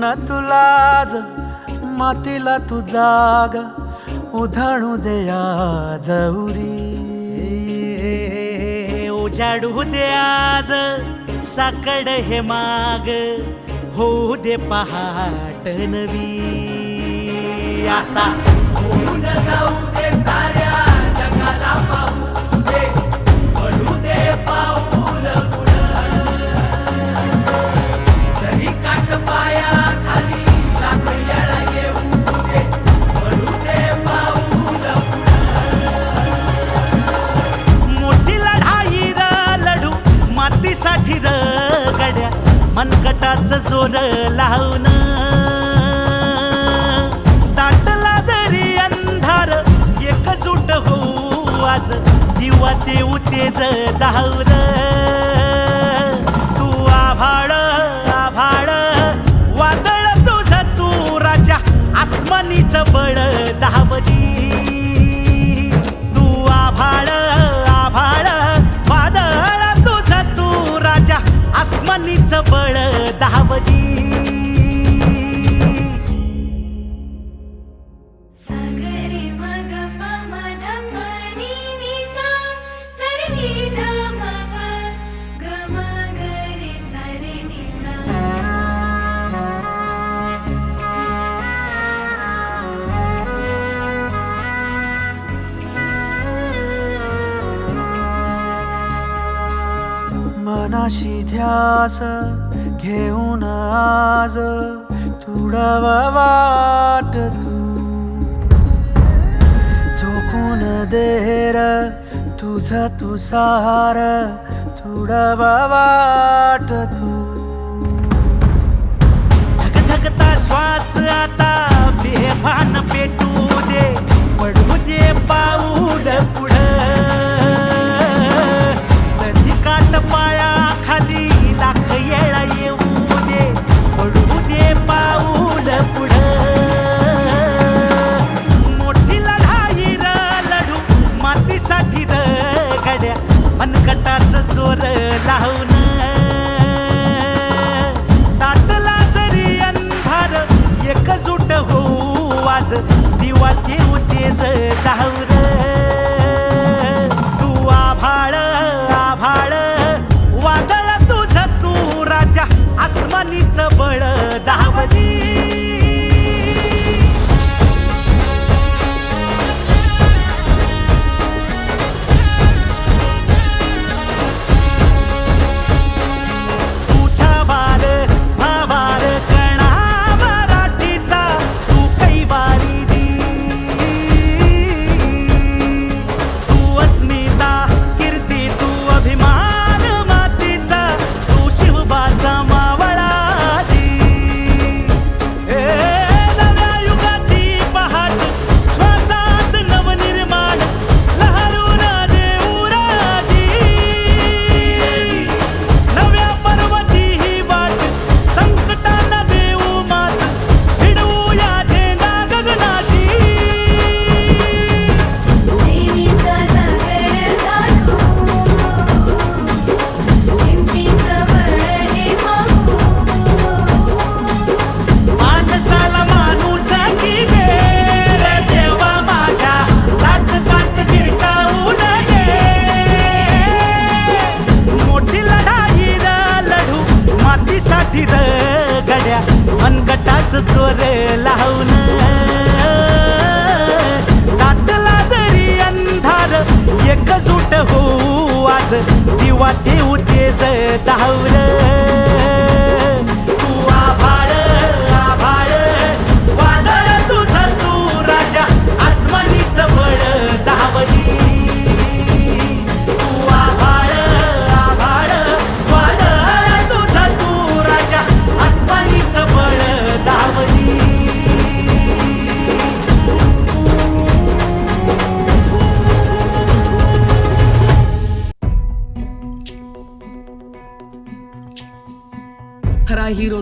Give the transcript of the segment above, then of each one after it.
न तुलाज मातीला तू जाग उधाणू दे आज उरी. उजाडू द्याज साकड हे माग होऊ दे पहाट नवी. आता जाऊ दे सार तेज धावलं. ध्यास घेऊन आज तुडवा वाट तू. झोकून देर तुझ तुसार तुडवा वाट तू. धक धकता श्वास आता बेभान पेटू दे. पडू दे पाऊल पुढं. साठी रगड्या मनगटाच चोर लावून ताटला जरी अंधार एकजूट हो आज दिवा देऊ तेज धावलं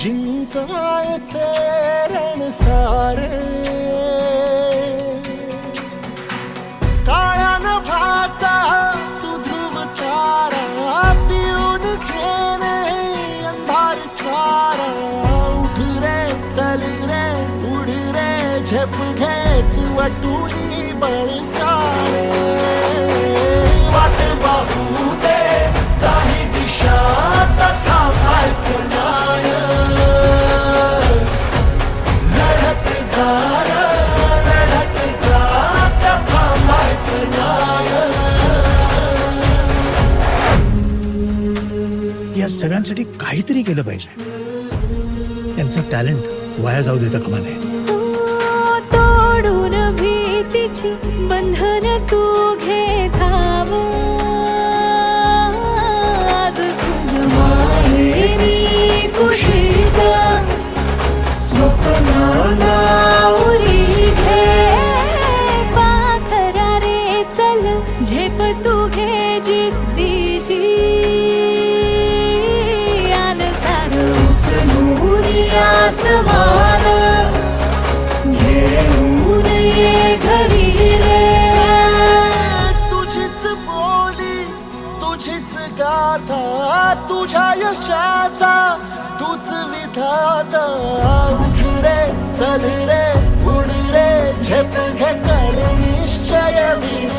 जिंकायचे रण सारे. काळ्या नभाचा तू ध्रुव तारा पिऊन घेणे अंधार सारा. उठ रे चल रे उड रे झेप घे तू वाटून सगळ्यांसाठी काहीतरी केलं पाहिजे. त्यांचं टॅलेंट वाया जाऊ देता कमा नये तोडून भीतीची बंधन तू घे धाव. आज कुशीत स्वप्नाला सारं घेऊन ये घरी रे तुझीच बोली तुझीच गाथा तुझ्या यशाचा तूच विधाता उठ रे चल रे उड रे झेप घे कर निश्चय विण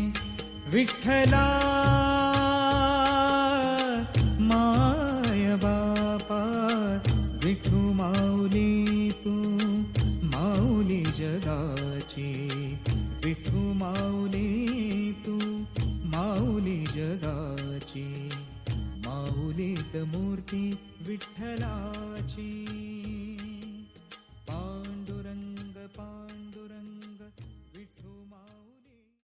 विठ्ठला.